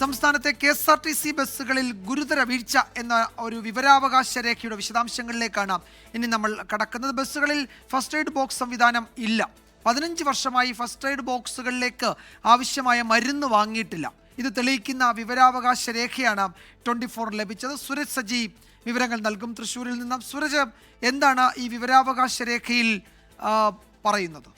സംസ്ഥാനത്തെ K S R T C ബസ്സുകളിൽ ഗുരുതര വീഴ്ച എന്ന ഒരു വിവരാവകാശ രേഖയുടെ വിശദാംശങ്ങളിലേക്കാണ് ഇനി നമ്മൾ കടക്കുന്നത്. ബസ്സുകളിൽ ഫസ്റ്റ് എയ്ഡ് ബോക്സ് സംവിധാനം ഇല്ല. പതിനഞ്ച് വർഷമായി ഫസ്റ്റ് എയ്ഡ് ബോക്സുകളിലേക്ക് ആവശ്യമായ മരുന്ന് വാങ്ങിയിട്ടില്ല. ഇത് തെളിയിക്കുന്ന വിവരാവകാശ രേഖയാണ് ട്വന്റി ഫോർ ലഭിച്ചത്. സുരജ് സജി വിവരങ്ങൾ നൽകും തൃശ്ശൂരിൽ നിന്നും. സുരജ് എന്താണ് ഈ വിവരാവകാശ രേഖയിൽ പറയുന്നത്?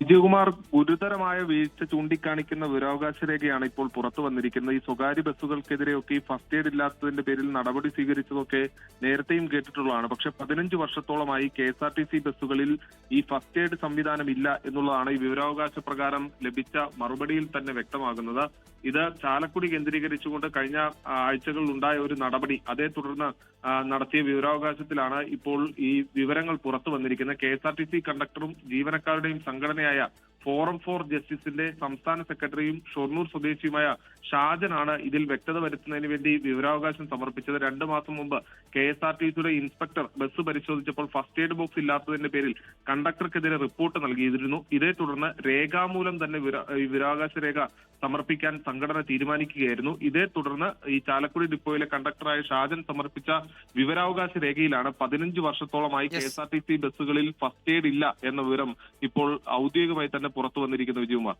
വിജയകുമാർ ഗുരുതരമായ വീഴ്ച ചൂണ്ടിക്കാണിക്കുന്ന വിവരാവകാശ രേഖയാണ് ഇപ്പോൾ പുറത്തു വന്നിരിക്കുന്നത്. ഈ സ്വകാര്യ ബസ്സുകൾക്കെതിരെയൊക്കെ ഈ ഫസ്റ്റ് എയ്ഡ് ഇല്ലാത്തതിന്റെ പേരിൽ നടപടി സ്വീകരിച്ചതൊക്കെ നേരത്തെയും കേട്ടിട്ടുള്ളതാണ്. പക്ഷെ പതിനഞ്ച് വർഷത്തോളമായി K S R T C ബസ്സുകളിൽ ഈ ഫസ്റ്റ് എയ്ഡ് സംവിധാനം ഇല്ല എന്നുള്ളതാണ് ഈ വിവരാവകാശ പ്രകാരം ലഭിച്ച മറുപടിയിൽ തന്നെ വ്യക്തമാകുന്നത്. ഇത് ചാലക്കുടി കേന്ദ്രീകരിച്ചുകൊണ്ട് കഴിഞ്ഞ ആഴ്ചകളിൽ ഉണ്ടായ ഒരു നടപടി. അതേ തുടർന്ന് നടത്തിയ വിവരാവകാശത്തിലാണ് ഇപ്പോൾ ഈ വിവരങ്ങൾ പുറത്തു വന്നിരിക്കുന്നത്. K S R T C കണ്ടക്ടറും ജീവനക്കാരുടെയും സംഘടനയായ ഫോറം ഫോർ ജസ്റ്റിസിന്റെ സംസ്ഥാന സെക്രട്ടറിയും ഷൊർണൂർ സ്വദേശിയുമായ ഷാജനാണ് ഇതിൽ വ്യക്തത വരുത്തുന്നതിന് വേണ്ടി വിവരാവകാശം സമർപ്പിച്ചത്. രണ്ടു മാസം മുമ്പ് കെ എസ് ആർ ടി സിയുടെ ഇൻസ്പെക്ടർ ബസ് പരിശോധിച്ചപ്പോൾ ഫസ്റ്റ് എയ്ഡ് ബോക്സ് ഇല്ലാത്തതിന്റെ പേരിൽ കണ്ടക്ടർക്കെതിരെ റിപ്പോർട്ട് നൽകിയിരുന്നു. ഇതേ തുടർന്ന് രേഖാമൂലം തന്നെ വിവരാവകാശ രേഖ സമർപ്പിക്കാൻ സംഘടന തീരുമാനിക്കുകയായിരുന്നു. ഇതേ തുടർന്ന് ഈ ചാലക്കുടി ഡിപ്പോയിലെ കണ്ടക്ടറായ ഷാജൻ സമർപ്പിച്ച വിവരാവകാശ രേഖയിലാണ് പതിനഞ്ച് വർഷത്തോളമായി K S R T C ബസ്സുകളിൽ ഫസ്റ്റ് എയ്ഡ് ഇല്ല എന്ന വിവരം ഇപ്പോൾ ഔദ്യോഗികമായി തന്നെ പുറത്തു വന്നിരിക്കുന്ന വിജയകുമാർ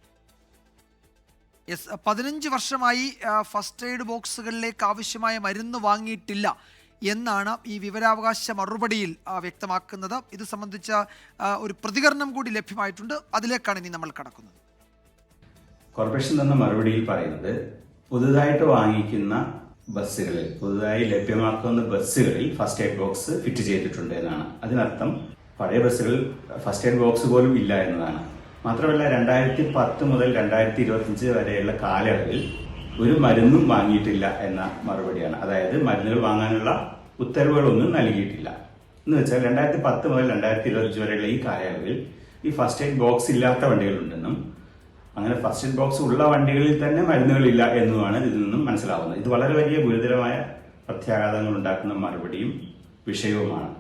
യെസ് പതിനഞ്ച് വർഷമായി ഫസ്റ്റ് എയ്ഡ് ബോക്സുകളിലേക്ക് ആവശ്യമായ മരുന്ന് വാങ്ങിയിട്ടില്ല എന്നാണ് ഈ വിവരാവകാശ മറുപടിയിൽ വ്യക്തമാക്കുന്നത്. ഇത് സംബന്ധിച്ച ഒരു പ്രതികരണം കൂടി ലഭ്യമായിട്ടുണ്ട്. അതിലേക്കാണ് ഇനി നമ്മൾ കടക്കുന്നത്. കോർപ്പറേഷൻ തന്ന മറുപടിയിൽ പറയുന്നത് പുതുതായിട്ട് വാങ്ങിക്കുന്ന ബസ്സുകളിൽ പുതുതായി ലഭ്യമാക്കുന്ന ബസ്സുകളിൽ ഫസ്റ്റ് എയ്ഡ് ബോക്സ് ഫിറ്റ് ചെയ്തിട്ടുണ്ട് എന്നാണ്. അതിനർത്ഥം പഴയ ബസ്സുകളിൽ ഫസ്റ്റ് എയ്ഡ് ബോക്സ് പോലും ഇല്ല എന്നതാണ്. മാത്രമല്ല രണ്ടായിരത്തി പത്ത് മുതൽ രണ്ടായിരത്തി ഇരുപത്തിയഞ്ച് വരെയുള്ള കാലയളവിൽ ഒരു മരുന്നും വാങ്ങിയിട്ടില്ല എന്ന മറുപടിയാണ്. അതായത് മരുന്നുകൾ വാങ്ങാനുള്ള ഉത്തരവുകളൊന്നും നൽകിയിട്ടില്ല. എന്ന് വെച്ചാൽ രണ്ടായിരത്തി പത്ത് മുതൽ രണ്ടായിരത്തി ഇരുപത്തിയഞ്ച് വരെയുള്ള ഈ കാലയളവിൽ ഈ ഫസ്റ്റ് എയ്ഡ് ബോക്സ് ഇല്ലാത്ത വണ്ടികളുണ്ടെന്നും അങ്ങനെ ഫസ്റ്റ് എയ്ഡ് ബോക്സ് ഉള്ള വണ്ടികളിൽ തന്നെ മരുന്നുകളില്ല എന്നുമാണ് ഇതിൽ നിന്നും മനസ്സിലാവുന്നത്. ഇത് വളരെ വലിയ ഗുരുതരമായ പ്രത്യാഘാതങ്ങൾ ഉണ്ടാക്കുന്ന മറുപടിയും വിഷയവുമാണ്.